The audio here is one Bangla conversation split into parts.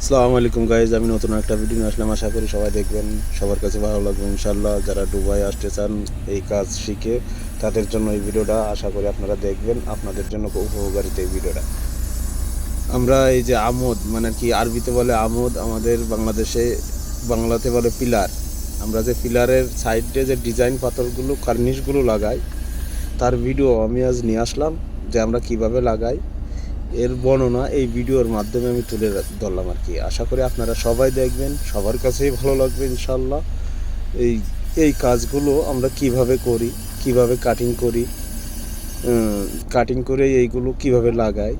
আসসালামু আলাইকুম গাইজ আমি নতুন একটা ভিডিও নিয়ে আসলাম। আশা করি সবাই দেখবেন, সবার কাছে ভালো লাগবে ইনশাল্লাহ যারা দুবাই আসতে চান, এই কাজ শিখে তাদের জন্য এই ভিডিওটা আশা করি আপনারা দেখবেন। আপনাদের জন্য খুব উপকারিত এই ভিডিওটা আমরা এই যে আমোদ মানে কি আরবিতে বলে আমোদ, আমাদের বাংলাদেশে, বাংলাতে বলে পিলার। আমরা যে পিলারের সাইডে যে ডিজাইন পাথরগুলো, কার্নিশগুলো লাগাই, তার ভিডিও আমি আজ নিয়ে আসলাম যে আমরা কীভাবে লাগাই। এর বর্ণনা এই ভিডিওর মাধ্যমে আমি তুলে ধরলাম আর কি। আশা করি আপনারা সবাই দেখবেন, সবার কাছেই ভালো লাগবে ইনশাল্লাহ এই এই কাজগুলো আমরা কীভাবে করি, কীভাবে কাটিং করি কাটিং করে এইগুলো কীভাবে লাগাই,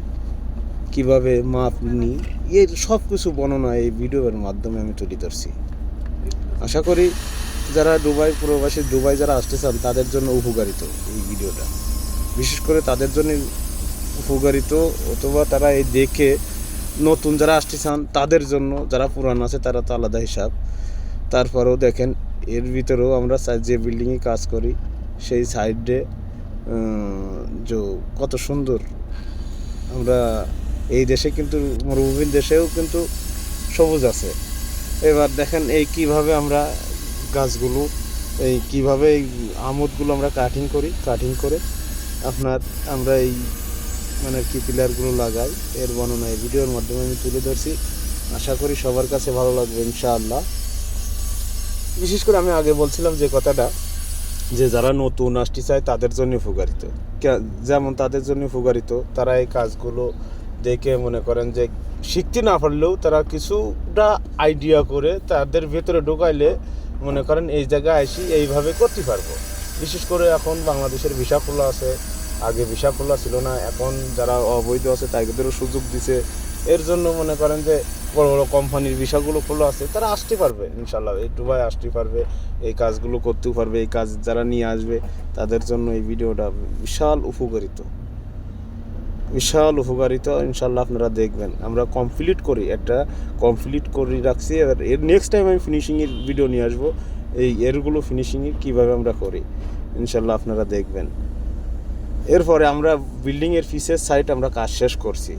কীভাবে মাপ নিই, এর সব কিছু বর্ণনা এই ভিডিওর মাধ্যমে আমি তুলে ধরছি। আশা করি যারা দুবাই প্রবাসী, দুবাই যারা আসতে চান, তাদের জন্য উপকারিত এই ভিডিওটা। বিশেষ করে তাদের জন্য উপকারিত অথবা তারা এই দেখে নতুন যারা আসতে চান, তাদের জন্য যারা পুরান আছে, তারা তো আলাদা হিসাব। তারপরেও দেখেন, এর ভিতরেও আমরা যে বিল্ডিংয়ে কাজ করি, সেই সাইডে যে কত সুন্দর। আমরা এই দেশে কিন্তু, মরুভূমির দেশেও কিন্তু সবুজ আছে। এবার দেখেন, এই কীভাবে আমরা গাছগুলো, এই কীভাবে এই আমোদগুলো আমরা কাটিং করি কাটিং করে আপনার, আমরা এই মানে কি পিলারগুলো লাগাই, এর বর্ণনা এই ভিডিওর মাধ্যমে আমি তুলে ধরছি। আশা করি সবার কাছে ভালো লাগবে, ইনশাআল্লাহ। বিশেষ করে আমি আগে বলছিলাম যে কথাটা, যে যারা নতুন আসতে চায়, তাদের জন্য উপকারিত। যেমন তাদের জন্য উপকারিত, তারা এই কাজগুলো দেখে মনে করেন যে শিখতে না পারলেও তারা কিছুটা আইডিয়া করে তাদের ভেতরে ঢোকাইলে মনে করেন এই জায়গায় আসি, এইভাবে করতে পারব। বিশেষ করে এখন বাংলাদেশের ভিসা খোলা আছে আগে ভিসা খোলা ছিল না, এখন যারা অবৈধ আছে তাদেরও সুযোগ দিছে। এর জন্য মনে করেন যে বড় বড় কোম্পানির ভিসাগুলো খোলা আছে, তারা আসতে পারবে, ইনশাল্লাহ। এই দুবাই আসতে পারবে, এই কাজগুলো করতেও পারবে, এই কাজ যারা নিয়ে আসবে, তাদের জন্য এই ভিডিওটা বিশাল উপকারিত। বিশাল উপকারিত, ইনশাল্লাহ আপনারা দেখবেন। আমরা কমপ্লিট করি, একটা কমপ্লিট করে রাখছি, এবার এর নেক্সট টাইম আমি ফিনিশিংয়ের ভিডিও নিয়ে আসব। এই এরগুলো ফিনিশিংয়ে কীভাবে আমরা করি, ইনশাল্লাহ আপনারা দেখবেন। এরপরে আমরা বিল্ডিংয়ের পিসের সাইড আমরা কাজ শেষ করছি।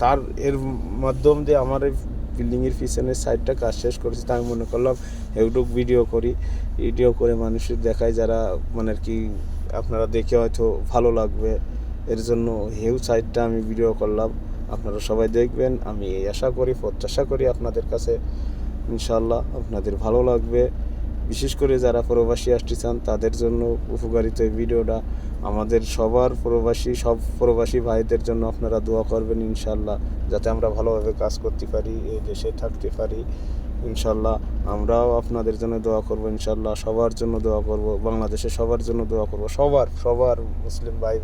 তার, এর মাধ্যম দিয়ে আমার এই বিল্ডিংয়ের পিছনের সাইডটা কাজ শেষ করেছি। তাই মনে করলাম ইউটিউব ভিডিও করি। ভিডিও করে মানুষের দেখায় যারা মানে আর কি, আপনারা দেখে হয়তো ভালো লাগবে। এর জন্য হেউ সাইডটা আমি ভিডিও করলাম। আপনারা সবাই দেখবেন। আমি এই আশা করি, প্রত্যাশা করি আপনাদের কাছে। ইনশাল্লাহ আপনাদের ভালো লাগবে। বিশেষ করে যারা প্রবাসী আসতে চান, তাদের জন্য উপকারিত এই ভিডিওটা। আমাদের সবার প্রবাসী, সব প্রবাসী ভাইদের জন্য আপনারা দোয়া করবেন ইনশাল্লাহ, যাতে আমরা ভালোভাবে কাজ করতে পারি, এই দেশে থাকতে পারি। ইনশাল্লাহ আমরাও আপনাদের জন্য দোয়া করব, ইনশাল্লাহ সবার জন্য দোয়া করব, বাংলাদেশে সবার জন্য দোয়া করব। সবার সবার মুসলিম ভাই